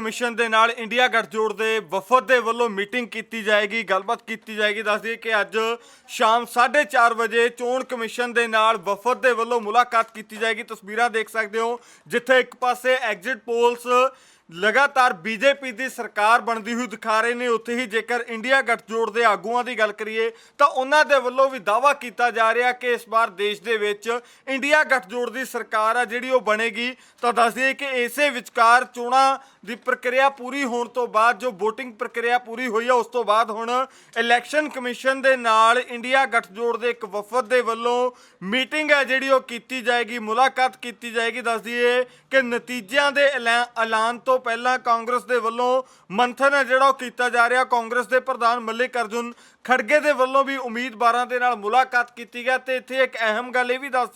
Commission ਦੇ ਨਾਲ India ਗੱਠਜੋੜ ਦੇ ਵਫਦ ਦੇ ਵੱਲੋਂ ਮੀਟਿੰਗ ਕੀਤੀ ਜਾਏਗੀ, ਗੱਲਬਾਤ ਕੀਤੀ ਜਾਏਗੀ। ਦੱਸ ਦਈਏ ਕਿ ਅੱਜ ਸ਼ਾਮ 4:30 ਵਜੇ ਚੋਣ ਕਮਿਸ਼ਨ ਦੇ ਨਾਲ ਵਫਦ ਦੇ ਵੱਲੋਂ ਮੁਲਾਕਾਤ ਕੀਤੀ ਜਾਏਗੀ। ਤਸਵੀਰਾਂ ਦੇਖ ਸਕਦੇ ਹੋ, ਜਿੱਥੇ ਇੱਕ ਪਾਸੇ ਐਗਜ਼ਿਟ ਪੋਲਸ ਲਗਾਤਾਰ ਬੀਜੇਪੀ ਦੀ ਸਰਕਾਰ ਬਣਦੀ ਹੋਈ ਦਿਖਾ ਰਹੇ ਨੇ, ਉੱਥੇ ਹੀ ਜੇਕਰ ਇੰਡੀਆ ਗੱਠਜੋੜ ਦੇ ਆਗੂਆਂ ਦੀ ਗੱਲ ਕਰੀਏ, ਤਾਂ ਉਹਨਾਂ ਦੇ ਵੱਲੋਂ ਵੀ ਦਾਵਾ ਕੀਤਾ ਜਾ ਰਿਹਾ ਕਿ ਇਸ ਵਾਰ ਦੇਸ਼ ਦੇ ਵਿੱਚ ਇੰਡੀਆ ਗੱਠਜੋੜ ਦੀ ਸਰਕਾਰ ਆ ਜਿਹੜੀ ਉਹ ਬਣੇਗੀ। ਤਾਂ ਦੱਸ ਦਈਏ ਕਿ ਇਸੇ ਵਿਚਕਾਰ ਚੋਣਾਂ ਦੀ ਪ੍ਰਕਿਰਿਆ ਪੂਰੀ ਹੋਣ ਤੋਂ ਬਾਅਦ, ਜੋ VOTING ਪ੍ਰਕਿਰਿਆ ਪੂਰੀ ਹੋਈ ਹੈ ਉਸ ਤੋਂ ਬਾਅਦ ਹੁਣ ਇਲੈਕਸ਼ਨ ਕਮਿਸ਼ਨ ਦੇ ਨਾਲ ਇੰਡੀਆ ਗੱਠਜੋੜ ਦੇ ਇੱਕ ਵਫਦ ਦੇ ਵੱਲੋਂ ਮੀਟਿੰਗ ਹੈ ਜਿਹੜੀ ਉਹ ਕੀਤੀ ਜਾਏਗੀ, ਮੁਲਾਕਾਤ ਕੀਤੀ ਜਾਏਗੀ। ਦੱਸ ਦਈਏ ਕਿ ਨਤੀਜਿਆਂ ਦੇ ਐਲਾ- ਐਲਾਨ ਤੋਂ ਪਹਿਲਾਂ ਕਾਂਗਰਸ ਦੇ ਵੱਲੋਂ ਮੰਥਨ ਹੈ ਜਿਹੜਾ ਉਹ ਕੀਤਾ ਜਾ ਰਿਹਾ। ਕਾਂਗਰਸ ਦੇ ਪ੍ਰਧਾਨ ਮੱਲਿਕ ਅਰਜੁਨ ਖੜਗੇ ਦੇ ਵੱਲੋਂ ਵੀ ਉਮੀਦਵਾਰਾਂ ਦੇ ਨਾਲ ਮੁਲਾਕਾਤ ਕੀਤੀ ਗਿਆ ਤੇ ਇੱਥੇ ਇੱਕ ਅਹਿਮ ਗੱਲ ਇਹ ਵੀ ਦੱਸ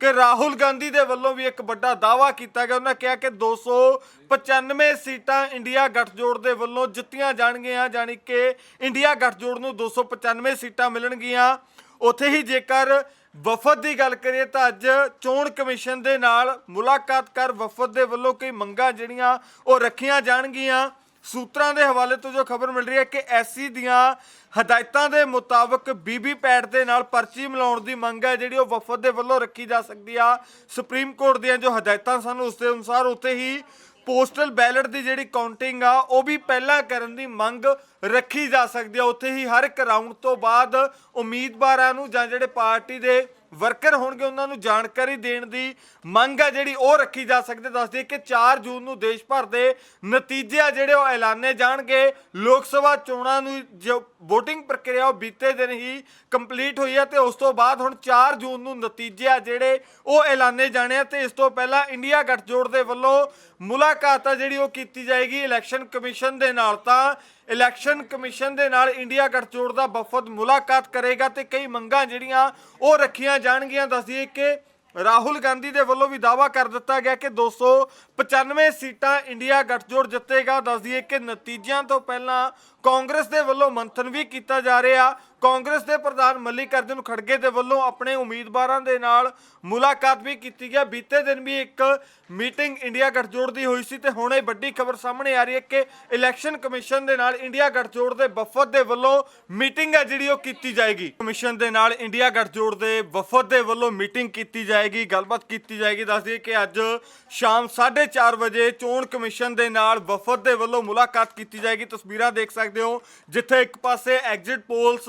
ਕਿ ਰਾਹੁਲ ਗਾਂਧੀ ਦੇ ਵੱਲੋਂ ਵੀ ਇੱਕ ਵੱਡਾ ਦਾਅਵਾ ਕੀਤਾ ਗਿਆ। ਉਹਨਾਂ ਕਿਹਾ ਕਿ 295 ਸੀਟਾਂ ਇੰਡੀਆ ਗੱਠਜੋੜ ਦੇ ਵੱਲੋਂ ਜਿੱਤੀਆਂ ਜਾਣਗੀਆਂ ਜਾਣੀ ਕਿ ਇੰਡੀਆ ਗੱਠਜੋੜ ਨੂੰ 295 ਸੀਟਾਂ ਮਿਲਣਗੀਆਂ। ਉੱਥੇ ਹੀ ਜੇਕਰ ਵਫਦ ਦੀ ਗੱਲ ਕਰੀਏ ਤਾਂ ਅੱਜ ਚੋਣ ਕਮਿਸ਼ਨ ਦੇ ਨਾਲ ਮੁਲਾਕਾਤ ਕਰ ਵਫਦ ਦੇ ਵੱਲੋਂ ਕਈ ਮੰਗਾਂ ਜਿਹੜੀਆਂ ਉਹ ਰੱਖੀਆਂ ਜਾਣਗੀਆਂ। ਸੂਤਰਾਂ ਦੇ ਹਵਾਲੇ ਤੋਂ ਜੋ ਖਬਰ ਮਿਲ ਰਹੀ ਹੈ ਕਿ ਐਸਸੀ ਦੀਆਂ ਹਦਾਇਤਾਂ ਦੇ ਮੁਤਾਬਕ ਬੀਬੀ ਪੈਡ ਦੇ ਨਾਲ ਪਰਚੀ ਮਿਲਾਉਣ ਦੀ ਮੰਗ ਹੈ, ਜਿਹੜੀ ਉਹ ਵਫਦ ਦੇ ਵੱਲੋਂ ਰੱਖੀ ਜਾ ਸਕਦੀ ਆ। ਸੁਪਰੀਮ ਕੋਰਟ ਦੀਆਂ ਜੋ ਹਦਾਇਤਾਂ ਸਨ, ਉਸ ਦੇ ਅਨੁਸਾਰ ਉੱਥੇ ਹੀ ਪੋਸਟਲ ਬੈਲਟ ਦੀ ਜਿਹੜੀ ਕਾਊਂਟਿੰਗ ਆ, ਉਹ ਵੀ ਪਹਿਲਾਂ ਕਰਨ ਦੀ ਮੰਗ ਰੱਖੀ ਜਾ ਸਕਦੀ ਆ। ਉੱਥੇ ਹੀ ਹਰ ਇੱਕ ਰਾਊਂਡ ਤੋਂ ਬਾਅਦ ਉਮੀਦਵਾਰਾਂ ਨੂੰ ਜਾਂ ਜਿਹੜੇ ਪਾਰਟੀ ਦੇ ਵਰਕਰ ਹੋਣਗੇ ਉਹਨਾਂ ਨੂੰ ਜਾਣਕਾਰੀ ਦੇਣ ਦੀ ਮੰਗ ਆ ਜਿਹੜੀ ਉਹ ਰੱਖੀ ਜਾ ਸਕਦੀ ਦੱਸਦੇ ਕਿ 4 ਜੂਨ ਨੂੰ ਦੇਸ਼ ਭਰ ਦੇ ਨਤੀਜੇ ਆ ਜਿਹੜੇ ਉਹ ਐਲਾਨੇ ਜਾਣਗੇ। ਲੋਕ ਸਭਾ ਚੋਣਾਂ ਨੂੰ ਜੋ VOTING ਪ੍ਰਕਿਰਿਆ ਉਹ ਬੀਤੇ ਦਿਨ ਹੀ ਕੰਪਲੀਟ ਹੋਈ ਹੈ ਤੇ ਉਸ ਤੋਂ ਬਾਅਦ ਹੁਣ 4 ਜੂਨ ਨੂੰ ਨਤੀਜੇ ਆ ਜਿਹੜੇ ਉਹ ਐਲਾਨੇ ਜਾਣੇ ਆ ਤੇ ਇਸ ਤੋਂ ਪਹਿਲਾਂ ਇੰਡੀਆ ਗੱਠਜੋੜ ਦੇ ਵੱਲੋਂ ਮੁਲਾਕਾਤ ਆ ਜਿਹੜੀ ਉਹ ਕੀਤੀ ਜਾਏਗੀ। ਇਲੈਕਸ਼ਨ ਕਮਿਸ਼ਨ ਦੇ ਨਾਲ ਤਾਂ ਇਲੈਕਸ਼ਨ ਕਮਿਸ਼ਨ ਦੇ ਨਾਲ ਇੰਡੀਆ ਗੱਠਜੋੜ ਦਾ ਵਫਦ ਮੁਲਾਕਾਤ ਕਰੇਗਾ ਤੇ ਕਈ ਮੰਗਾਂ ਜਿਹੜੀਆਂ ਉਹ ਰੱਖੀਆਂ ਜਾਣਗੀਆਂ। ਦੱਸਦੀਏ ਕਿ ਰਾਹੁਲ ਗਾਂਧੀ ਦੇ ਵੱਲੋਂ ਵੀ ਦਾਵਾ ਕਰ ਦਿੱਤਾ ਗਿਆ ਕਿ 295 ਸੀਟਾਂ ਇੰਡੀਆ ਗੱਠਜੋੜ ਜਿੱਤੇਗਾ। ਦੱਸਦੀਏ ਕਿ ਨਤੀਜਿਆਂ ਤੋਂ ਪਹਿਲਾਂ ਕਾਂਗਰਸ ਦੇ ਵੱਲੋਂ ਮੰਥਨ ਵੀ ਕੀਤਾ ਜਾ ਰਿਹਾ। ਕਾਂਗਰਸ ਦੇ ਪ੍ਰਧਾਨ ਮੱਲਿਕ ਅਰਜੁਨ ਖੜਗੇ ਦੇ ਵੱਲੋਂ ਆਪਣੇ ਉਮੀਦਵਾਰਾਂ ਦੇ ਨਾਲ ਮੁਲਾਕਾਤ ਵੀ ਕੀਤੀ ਗਿਆ ਬੀਤੇ ਦਿਨ ਵੀ ਇੱਕ ਮੀਟਿੰਗ ਇੰਡੀਆ ਗੱਠਜੋੜ ਦੀ ਹੋਈ ਸੀ ਤੇ ਹੁਣ ਇਹ ਵੱਡੀ ਖਬਰ ਸਾਹਮਣੇ ਆ ਰਹੀ ਹੈ ਕਿ ਇਲੈਕਸ਼ਨ ਕਮਿਸ਼ਨ ਦੇ ਨਾਲ ਇੰਡੀਆ ਗੱਠਜੋੜ ਦੇ ਵਫਦ ਦੇ ਵੱਲੋਂ ਮੀਟਿੰਗ ਹੈ ਜਿਹੜੀ ਉਹ ਕੀਤੀ ਜਾਏਗੀ। ਕਮਿਸ਼ਨ ਦੇ ਨਾਲ ਇੰਡੀਆ ਗੱਠਜੋੜ ਦੇ ਵਫਦ ਦੇ ਵੱਲੋਂ ਮੀਟਿੰਗ ਕੀਤੀ ਜਾਏਗੀ, ਗੱਲਬਾਤ ਕੀਤੀ ਜਾਏਗੀ। ਦੱਸ ਦਈਏ ਕਿ ਅੱਜ ਸ਼ਾਮ 4:30 ਵਜੇ ਚੋਣ ਕਮਿਸ਼ਨ ਦੇ ਨਾਲ ਵਫਦ ਦੇ ਵੱਲੋਂ ਮੁਲਾਕਾਤ ਕੀਤੀ ਜਾਏਗੀ। ਤਸਵੀਰਾਂ ਦੇਖ ਸਕਦੇ ਹੋ ਜਿੱਥੇ ਇੱਕ ਪਾਸੇ ਐਗਜ਼ਿਟ ਪੋਲਸ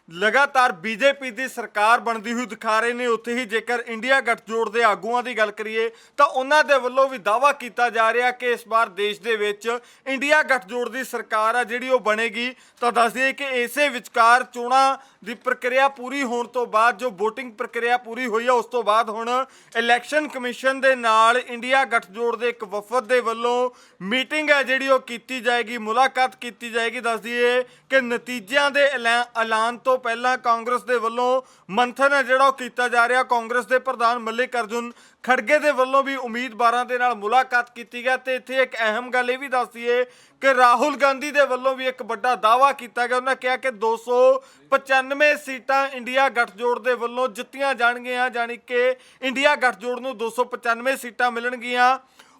ਲਗਾਤਾਰ ਬੀਜੇਪੀ ਦੀ ਸਰਕਾਰ ਬਣਦੀ ਹੋਈ ਦਿਖਾ ਰਹੇ ਨੇ, ਉੱਥੇ ਹੀ ਜੇਕਰ ਇੰਡੀਆ ਗੱਠਜੋੜ ਦੇ ਆਗੂਆਂ ਦੀ ਗੱਲ ਕਰੀਏ, ਤਾਂ ਉਹਨਾਂ ਦੇ ਵੱਲੋਂ ਵੀ ਦਾਵਾ ਕੀਤਾ ਜਾ ਰਿਹਾ ਕਿ ਇਸ ਵਾਰ ਦੇਸ਼ ਦੇ ਵਿੱਚ ਇੰਡੀਆ ਗੱਠਜੋੜ ਦੀ ਸਰਕਾਰ ਆ ਜਿਹੜੀ ਉਹ ਬਣੇਗੀ। ਤਾਂ ਦੱਸ ਦਈਏ ਕਿ ਇਸੇ ਵਿਚਕਾਰ ਚੋਣਾਂ ਦੀ ਪ੍ਰਕਿਰਿਆ ਪੂਰੀ ਹੋਣ ਤੋਂ ਬਾਅਦ, ਜੋ VOTING ਪ੍ਰਕਿਰਿਆ ਪੂਰੀ ਹੋਈ ਹੈ ਉਸ ਤੋਂ ਬਾਅਦ ਹੁਣ ਇਲੈਕਸ਼ਨ ਕਮਿਸ਼ਨ ਦੇ ਨਾਲ ਇੰਡੀਆ ਗੱਠਜੋੜ ਦੇ ਇੱਕ ਵਫਦ ਦੇ ਵੱਲੋਂ ਮੀਟਿੰਗ ਹੈ ਜਿਹੜੀ ਉਹ ਕੀਤੀ ਜਾਏਗੀ, ਮੁਲਾਕਾਤ ਕੀਤੀ ਜਾਏਗੀ। ਦੱਸ ਦਈਏ ਕਿ ਨਤੀਜਿਆਂ ਦੇ ਐਲਾ- ਐਲਾਨ ਤੋਂ ਪਹਿਲਾਂ ਕਾਂਗਰਸ ਦੇ ਵੱਲੋਂ ਮੰਥਨ ਹੈ ਜਿਹੜਾ ਉਹ ਕੀਤਾ ਜਾ ਰਿਹਾ। ਕਾਂਗਰਸ ਦੇ ਪ੍ਰਧਾਨ ਮੱਲਿਕ ਅਰਜੁਨ ਖੜਗੇ ਦੇ ਵੱਲੋਂ ਵੀ ਉਮੀਦਵਾਰਾਂ ਦੇ ਨਾਲ ਮੁਲਾਕਾਤ ਕੀਤੀ ਗਿਆ ਤੇ ਇੱਥੇ ਇੱਕ ਅਹਿਮ ਗੱਲ ਇਹ ਵੀ ਦੱਸ ਦਈਏ ਕਿ ਰਾਹੁਲ ਗਾਂਧੀ ਦੇ ਵੱਲੋਂ ਵੀ ਇੱਕ ਵੱਡਾ ਦਾਅਵਾ ਕੀਤਾ ਗਿਆ। ਉਹਨਾਂ ਕਿਹਾ ਕਿ 295 ਸੀਟਾਂ ਇੰਡੀਆ ਗੱਠਜੋੜ ਦੇ ਵੱਲੋਂ ਜਿੱਤੀਆਂ ਜਾਣਗੀਆਂ ਜਾਣੀ ਕਿ ਇੰਡੀਆ ਗੱਠਜੋੜ ਨੂੰ 295 ਸੀਟਾਂ ਮਿਲਣਗੀਆਂ।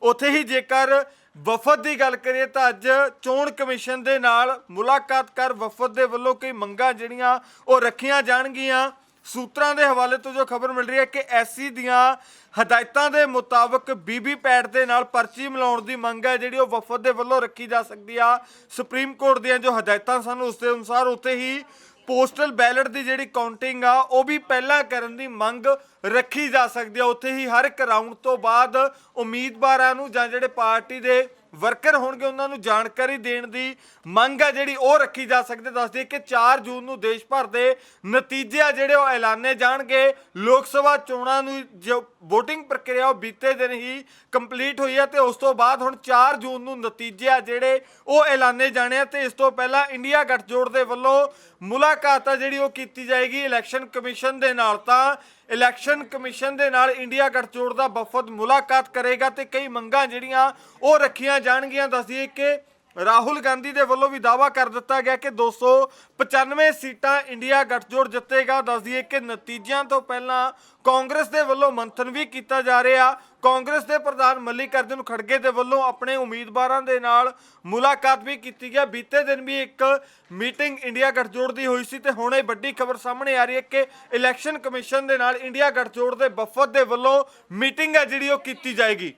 ਉੱਥੇ ਹੀ ਜੇਕਰ ਵਫਦ ਦੀ ਗੱਲ ਕਰੀਏ ਤਾਂ ਅੱਜ ਚੋਣ ਕਮਿਸ਼ਨ ਦੇ ਨਾਲ ਮੁਲਾਕਾਤ ਕਰ ਵਫਦ ਦੇ ਵੱਲੋਂ ਕਈ ਮੰਗਾਂ ਜਿਹੜੀਆਂ ਉਹ ਰੱਖੀਆਂ ਜਾਣਗੀਆਂ। ਸੂਤਰਾਂ ਦੇ ਹਵਾਲੇ ਤੋਂ ਜੋ ਖਬਰ ਮਿਲ ਰਹੀ ਹੈ ਕਿ ਐਸਸੀ ਦੀਆਂ ਹਦਾਇਤਾਂ ਦੇ ਮੁਤਾਬਕ ਬੀਬੀ ਪੈਡ ਦੇ ਨਾਲ ਪਰਚੀ ਮਿਲਾਉਣ ਦੀ ਮੰਗ ਹੈ, ਜਿਹੜੀ ਉਹ ਵਫਦ ਦੇ ਵੱਲੋਂ ਰੱਖੀ ਜਾ ਸਕਦੀ ਆ। ਸੁਪਰੀਮ ਕੋਰਟ ਦੀਆਂ ਜੋ ਹਦਾਇਤਾਂ ਸਨ, ਉਸ ਦੇ ਅਨੁਸਾਰ ਉੱਥੇ ਹੀ ਪੋਸਟਲ ਬੈਲਟ ਦੀ ਜਿਹੜੀ ਕਾਊਂਟਿੰਗ ਆ, ਉਹ ਵੀ ਪਹਿਲਾਂ ਕਰਨ ਦੀ ਮੰਗ ਰੱਖੀ ਜਾ ਸਕਦੀ ਆ। ਉੱਥੇ ਹੀ ਹਰ ਇੱਕ ਰਾਊਂਡ ਤੋਂ ਬਾਅਦ ਉਮੀਦਵਾਰਾਂ ਨੂੰ ਜਾਂ ਜਿਹੜੇ ਪਾਰਟੀ ਦੇ ਵਰਕਰ ਹੋਣਗੇ ਉਹਨਾਂ ਨੂੰ ਜਾਣਕਾਰੀ ਦੇਣ ਦੀ ਮੰਗ ਹੈ ਜਿਹੜੀ ਉਹ ਰੱਖੀ ਜਾ ਸਕਦੀ ਦੱਸਦੇ ਕਿ 4 ਜੂਨ ਨੂੰ ਦੇਸ਼ ਭਰ ਦੇ ਨਤੀਜੇ ਆ ਜਿਹੜੇ ਉਹ ਐਲਾਨੇ ਜਾਣਗੇ। ਲੋਕ ਸਭਾ ਚੋਣਾਂ ਨੂੰ ਜੋ VOTING ਪ੍ਰਕਿਰਿਆ ਉਹ ਬੀਤੇ ਦਿਨ ਹੀ ਕੰਪਲੀਟ ਹੋਈ ਹੈ ਤੇ ਉਸ ਤੋਂ ਬਾਅਦ ਹੁਣ 4 ਜੂਨ ਨੂੰ ਨਤੀਜੇ ਆ ਜਿਹੜੇ ਉਹ ਐਲਾਨੇ ਜਾਣੇ ਆ ਤੇ ਇਸ ਤੋਂ ਪਹਿਲਾਂ ਇੰਡੀਆ ਗੱਠਜੋੜ ਦੇ ਵੱਲੋਂ ਮੁਲਾਕਾਤ ਆ ਜਿਹੜੀ ਉਹ ਕੀਤੀ ਜਾਏਗੀ। ਇਲੈਕਸ਼ਨ ਕਮਿਸ਼ਨ ਦੇ ਨਾਲ ਤਾਂ ਇਲੈਕਸ਼ਨ ਕਮਿਸ਼ਨ ਦੇ ਨਾਲ ਇੰਡੀਆ ਗੱਠਜੋੜ ਦਾ ਵਫਦ ਮੁਲਾਕਾਤ ਕਰੇਗਾ ਤੇ ਕਈ ਮੰਗਾਂ ਜਿਹੜੀਆਂ ਉਹ ਰੱਖੀਆਂ ਜਾਣਗੀਆਂ। ਦੱਸਦੀਏ ਕਿ ਰਾਹੁਲ ਗਾਂਧੀ ਦੇ ਵੱਲੋਂ ਵੀ ਦਾਵਾ ਕਰ ਦਿੱਤਾ ਗਿਆ ਕਿ 295 ਸੀਟਾਂ ਇੰਡੀਆ ਗੱਠਜੋੜ ਜਿੱਤੇਗਾ। ਦੱਸ ਦਈਏ ਕਿ ਨਤੀਜਿਆਂ ਤੋਂ ਪਹਿਲਾਂ ਕਾਂਗਰਸ ਦੇ ਵੱਲੋਂ ਮੰਥਨ ਵੀ ਕੀਤਾ ਜਾ ਰਿਹਾ। ਕਾਂਗਰਸ ਦੇ ਪ੍ਰਧਾਨ ਮੱਲਿਕਾਰਜੁਨ ਖੜਗੇ ਦੇ ਵੱਲੋਂ ਆਪਣੇ ਉਮੀਦਵਾਰਾਂ ਦੇ ਨਾਲ ਮੁਲਾਕਾਤ ਵੀ ਕੀਤੀ ਗਿਆ ਬੀਤੇ ਦਿਨ ਵੀ ਇੱਕ ਮੀਟਿੰਗ ਇੰਡੀਆ ਗੱਠਜੋੜ ਦੀ ਹੋਈ ਸੀ ਤੇ ਹੁਣ ਇਹ ਵੱਡੀ ਖਬਰ ਸਾਹਮਣੇ ਆ ਰਹੀ ਹੈ ਕਿ ਇਲੈਕਸ਼ਨ ਕਮਿਸ਼ਨ ਦੇ ਨਾਲ ਇੰਡੀਆ ਗੱਠਜੋੜ ਦੇ ਵਫਦ ਦੇ ਵੱਲੋਂ ਮੀਟਿੰਗ ਹੈ ਜਿਹੜੀ ਉਹ ਕੀਤੀ ਜਾਏਗੀ।